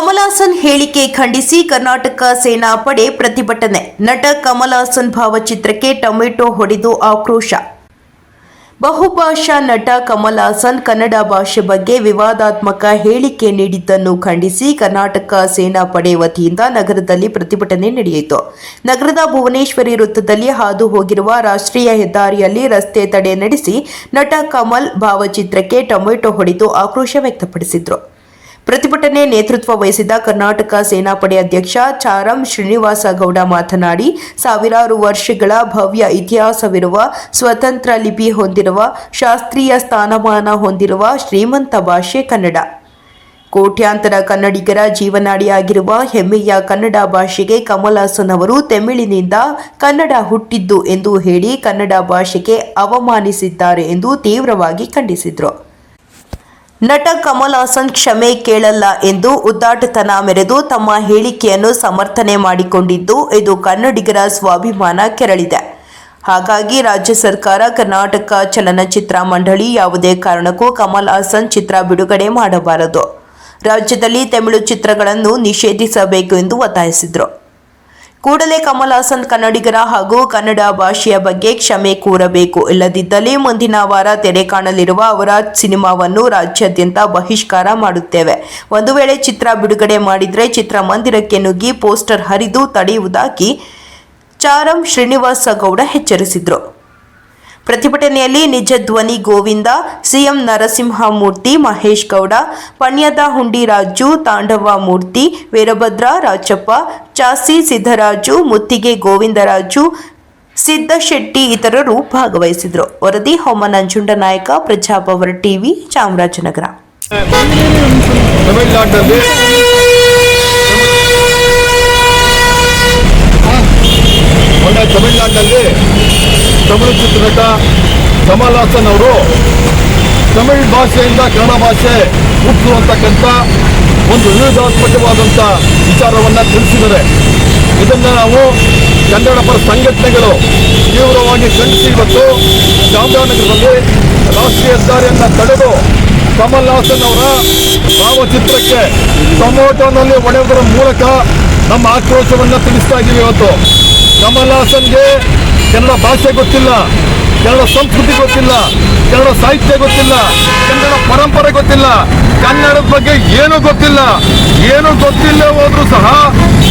ಕಮಲ್ ಹಾಸನ್ ಹೇಳಿಕೆ ಖಂಡಿಸಿ ಕರ್ನಾಟಕ ಸೇನಾ ಪಡೆ ಪ್ರತಿಭಟನೆ. ನಟ ಕಮಲಾಸನ್ ಭಾವಚಿತ್ರಕ್ಕೆ ಟೊಮೆಟೊ ಹೊಡೆದು ಆಕ್ರೋಶ. ಬಹುಭಾಷಾ ನಟ ಕಮಲ್ ಹಾಸನ್ ಕನ್ನಡ ಭಾಷೆ ಬಗ್ಗೆ ವಿವಾದಾತ್ಮಕ ಹೇಳಿಕೆ ನೀಡಿದ್ದನ್ನು ಖಂಡಿಸಿ ಕರ್ನಾಟಕ ಸೇನಾ ಪಡೆ ವತಿಯಿಂದ ನಗರದಲ್ಲಿ ಪ್ರತಿಭಟನೆ ನಡೆಯಿತು. ನಗರದ ಭುವನೇಶ್ವರಿ ವೃತ್ತದಲ್ಲಿ ಹಾದು ಹೋಗಿರುವ ರಾಷ್ಟ್ರೀಯ ಹೆದ್ದಾರಿಯಲ್ಲಿ ರಸ್ತೆ ತಡೆ ನಡೆಸಿ ನಟ ಕಮಲ್ ಭಾವಚಿತ್ರಕ್ಕೆ ಟೊಮೆಟೊ ಹೊಡೆದು ಆಕ್ರೋಶ ವ್ಯಕ್ತಪಡಿಸಿದರು. ಪ್ರತಿಭಟನೆ ನೇತೃತ್ವ ವಹಿಸಿದ ಕರ್ನಾಟಕ ಸೇನಾಪಡೆ ಅಧ್ಯಕ್ಷ ಚಾರಂ ಶ್ರೀನಿವಾಸ ಗೌಡ ಮಾತನಾಡಿ, ಸಾವಿರಾರು ವರ್ಷಗಳ ಭವ್ಯ ಇತಿಹಾಸವಿರುವ ಸ್ವತಂತ್ರ ಲಿಪಿ ಹೊಂದಿರುವ, ಶಾಸ್ತ್ರೀಯ ಸ್ಥಾನಮಾನ ಹೊಂದಿರುವ ಶ್ರೀಮಂತ ಭಾಷೆ ಕನ್ನಡ. ಕೋಟ್ಯಾಂತರ ಕನ್ನಡಿಗರ ಜೀವನಾಡಿಯಾಗಿರುವ ಹೆಮ್ಮೆಯ ಕನ್ನಡ ಭಾಷೆಗೆ ಕಮಲಾಸನ್ ಅವರು ತಮಿಳಿನಿಂದ ಕನ್ನಡ ಹುಟ್ಟಿದ್ದು ಎಂದು ಹೇಳಿ ಕನ್ನಡ ಭಾಷೆಗೆ ಅವಮಾನಿಸಿದ್ದಾರೆ ಎಂದು ತೀವ್ರವಾಗಿ ಖಂಡಿಸಿದರು. ನಟ ಕಮಲ್ ಹಾಸನ್ ಕ್ಷಮೆ ಕೇಳಲ್ಲ ಎಂದು ಉದ್ದಾಟತನ ಮೆರೆದು ತಮ್ಮ ಹೇಳಿಕೆಯನ್ನು ಸಮರ್ಥನೆ ಮಾಡಿಕೊಂಡಿದ್ದು, ಇದು ಕನ್ನಡಿಗರ ಸ್ವಾಭಿಮಾನ ಕೆರಳಿದೆ. ಹಾಗಾಗಿ ರಾಜ್ಯ ಸರ್ಕಾರ ಕರ್ನಾಟಕ ಚಲನಚಿತ್ರ ಮಂಡಳಿ ಯಾವುದೇ ಕಾರಣಕ್ಕೂ ಕಮಲ್ ಹಾಸನ್ ಚಿತ್ರ ಬಿಡುಗಡೆ ಮಾಡಬಾರದು. ರಾಜ್ಯದಲ್ಲಿ ತಮಿಳು ಚಿತ್ರಗಳನ್ನು ನಿಷೇಧಿಸಬೇಕು ಎಂದು ಒತ್ತಾಯಿಸಿದರು. ಕೂಡಲೇ ಕಮಲ್ ಹಾಸನ್ ಕನ್ನಡಿಗರ ಹಾಗೂ ಕನ್ನಡ ಭಾಷೆಯ ಬಗ್ಗೆ ಕ್ಷಮೆ ಕೋರಬೇಕು. ಇಲ್ಲದಿದ್ದಲ್ಲಿ ಮುಂದಿನ ವಾರ ತೆರೆ ಕಾಣಲಿರುವ ಅವರ ಸಿನಿಮಾವನ್ನು ರಾಜ್ಯಾದ್ಯಂತ ಬಹಿಷ್ಕಾರ ಮಾಡುತ್ತೇವೆ. ಒಂದು ವೇಳೆ ಚಿತ್ರ ಬಿಡುಗಡೆ ಮಾಡಿದರೆ ಚಿತ್ರಮಂದಿರಕ್ಕೆ ನುಗ್ಗಿ ಪೋಸ್ಟರ್ ಹರಿದು ತಡೆಯುವುದಾಗಿ ಚಾರಂ ಶ್ರೀನಿವಾಸ ಗೌಡ ಎಚ್ಚರಿಸಿದರು. ಪ್ರತಿಭಟನೆಯಲ್ಲಿ ನಿಜ ಧ್ವನಿ ಗೋವಿಂದ, ಸಿಎಂ ನರಸಿಂಹಮೂರ್ತಿ ಮಹೇಶ್ ಗೌಡ, ಪಣ್ಯದ ಹುಂಡಿ ರಾಜು, ತಾಂಡವ ಮೂರ್ತಿ, ವೀರಭದ್ರ ರಾಜಪ್ಪ, ಚಾಸಿ ಸಿದ್ದರಾಜು, ಮುತ್ತಿಗೆ ಗೋವಿಂದರಾಜು, ಸಿದ್ದಶೆಟ್ಟಿ ಇತರರು ಭಾಗವಹಿಸಿದರು ವರದಿ ಹೋಮನಂಜುಂಡ ನಾಯಕ ಪ್ರಜಾಪವರ್ ಟಿವಿ, ಚಾಮರಾಜನಗರ. ತಮಿಳು ಚಿತ್ರನಟ ಕಮಲ್ ಹಾಸನ್ ಅವರು ತಮಿಳ್ ಭಾಷೆಯಿಂದ ಕನ್ನಡ ಭಾಷೆ ಹುಟ್ಟು ಅಂತಕ್ಕಂಥ ಒಂದು ವಿವಿಧಾತ್ಮಕವಾದಂಥ ವಿಚಾರವನ್ನು ತಿಳಿಸಿದ್ದಾರೆ. ಇದನ್ನು ನಾವು ಕನ್ನಡ ಪರ ಸಂಘಟನೆಗಳು ತೀವ್ರವಾಗಿ ಖಂಡಿಸಿ ಇವತ್ತು ಚಾಮರಾಜನಗರದಲ್ಲಿ ರಾಷ್ಟ್ರೀಯ ಹೆದ್ದಾರಿಯನ್ನು ತಡೆದು ಕಮಲ್ ಹಾಸನ್ ಅವರ ಭಾವಚಿತ್ರಕ್ಕೆ ಟೊಮೋಟೋನಲ್ಲಿ ಒಡೆಯುವುದರ ಮೂಲಕ ನಮ್ಮ ಆಕ್ರೋಶವನ್ನು ತಿಳಿಸ್ತಾ ಇದ್ದೀವಿ ಇವತ್ತು. ಕಮಲ್ ಹಾಸನ್ಗೆ ಕನ್ನಡ ಭಾಷೆ ಗೊತ್ತಿಲ್ಲ, ಕನ್ನಡ ಸಂಸ್ಕೃತಿ ಗೊತ್ತಿಲ್ಲ, ಕನ್ನಡ ಸಾಹಿತ್ಯ ಗೊತ್ತಿಲ್ಲ, ಕನ್ನಡ ಪರಂಪರೆ ಗೊತ್ತಿಲ್ಲ, ಕನ್ನಡದ ಬಗ್ಗೆ ಏನೂ ಗೊತ್ತಿಲ್ಲ, ಏನು ಗೊತ್ತಿಲ್ಲ ಹೋದ್ರೂ ಸಹ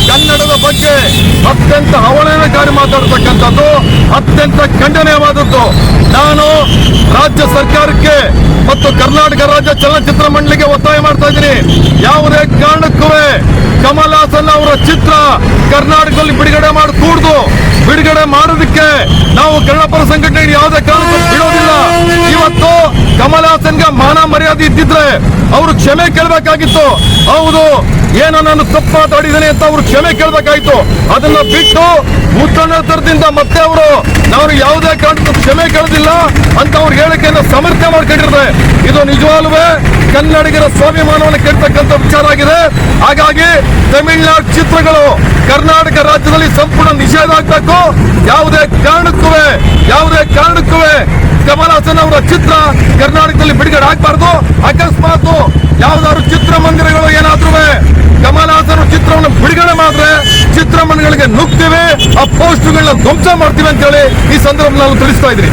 ಕನ್ನಡದ ಬಗ್ಗೆ ಅತ್ಯಂತ ಅವಹೇಳನಕಾರಿ ಮಾತಾಡ್ತಕ್ಕಂಥದ್ದು, ಅತ್ಯಂತ ಖಂಡನೀಯವಾದದ್ದು. ನಾನು ರಾಜ್ಯ ಸರ್ಕಾರಕ್ಕೆ ಮತ್ತು ಕರ್ನಾಟಕ ರಾಜ್ಯ ಚಲನಚಿತ್ರ ಮಂಡಳಿಗೆ ಒತ್ತಾಯ ಮಾಡ್ತಾ ಇದ್ದೀನಿ. ಯಾವುದೇ ಕಾರಣಕ್ಕೂ ಕಮಲ್ ಹಾಸನ್ ಅವರ ಚಿತ್ರ ಕರ್ನಾಟಕದಲ್ಲಿ ಬಿಡುಗಡೆ ಮಾಡಿ ಕೂಡ್ದು. ಬಿಡುಗಡೆ ಮಾಡೋದಕ್ಕೆ ನಾವು ಕನ್ನಡಪರ ಸಂಘಟನೆ ಯಾವುದೇ ಕಾರಣಕ್ಕೂ ಬಿಡೋದಿಲ್ಲ. ಇವತ್ತು ಕಮಲ್ ಹಾಸನ್ಗೆ ಮಾನ ಮರ್ಯಾದೆ ಇದ್ದಿದ್ರೆ ಅವರು ಕ್ಷಮೆ ಕೇಳಬೇಕಾಗಿತ್ತು. ಹೌದು, ಏನೋ ನಾನು ತಪ್ಪು ಮಾತಾಡಿದ್ದೇನೆ ಅಂತ ಅವರು ಕ್ಷಮೆ ಕೇಳಬೇಕಾಯ್ತು ಅದನ್ನ ಬಿಟ್ಟು ಉತ್ತರಾಂತರದಿಂದ ಮತ್ತೆ ಅವರು ನಾವು ಯಾವುದೇ ಕಾರಣಕ್ಕೂ ಕ್ಷಮೆ ಕೇಳೋದಿಲ್ಲ ಅಂತ ಅವ್ರ ಹೇಳಿಕೆಯನ್ನು ಸಮರ್ಥನೆ ಮಾಡ್ಕೊಂಡಿರ್ತಾರೆ. ಇದು ನಿಜವಾಗ್ಲೂ ಕನ್ನಡಿಗರ ಸ್ವಾಭಿಮಾನವನ್ನು ಕೇಳ್ತಕ್ಕಂಥ ವಿಚಾರ ಆಗಿದೆ. ಹಾಗಾಗಿ ತಮಿಳ್ನಾಡು ಚಿತ್ರಗಳು ಕರ್ನಾಟಕ ರಾಜ್ಯದಲ್ಲಿ ಸಂಪೂರ್ಣ ನಿಷೇಧ ಆಗಬೇಕು. ಯಾವುದೇ ಕಾರಣಕ್ಕೂ ಯಾವುದೇ ಕಾರಣಕ್ಕೂ ಕಮಲ್ ಹಾಸನ್ ಅವರ ಚಿತ್ರ ಕರ್ನಾಟಕದಲ್ಲಿ ಬಿಡುಗಡೆ ಆಗ್ಬಾರ್ದು. ಅಕಸ್ಮಾತ್ ಯಾವ್ದಾದ್ರು ಚಿತ್ರಮಂದಿರಗಳು ಏನಾದ್ರೂ ಕಮಲ್ ಹಾಸನ್ ಚಿತ್ರವನ್ನು ಬಿಡುಗಡೆ ಮಾಡಿದ್ರೆ ಚಿತ್ರಮಂದಿರಗಳಿಗೆ ನುಗ್ತೀವಿ, ಆ ಪೋಸ್ಟ್ಗಳನ್ನ ಧ್ವಂಸ ಮಾಡ್ತೀವಿ ಅಂತ ಹೇಳಿ ಈ ಸಂದರ್ಭದಲ್ಲಿ ನಾವು ತಿಳಿಸ್ತಾ ಇದ್ರಿ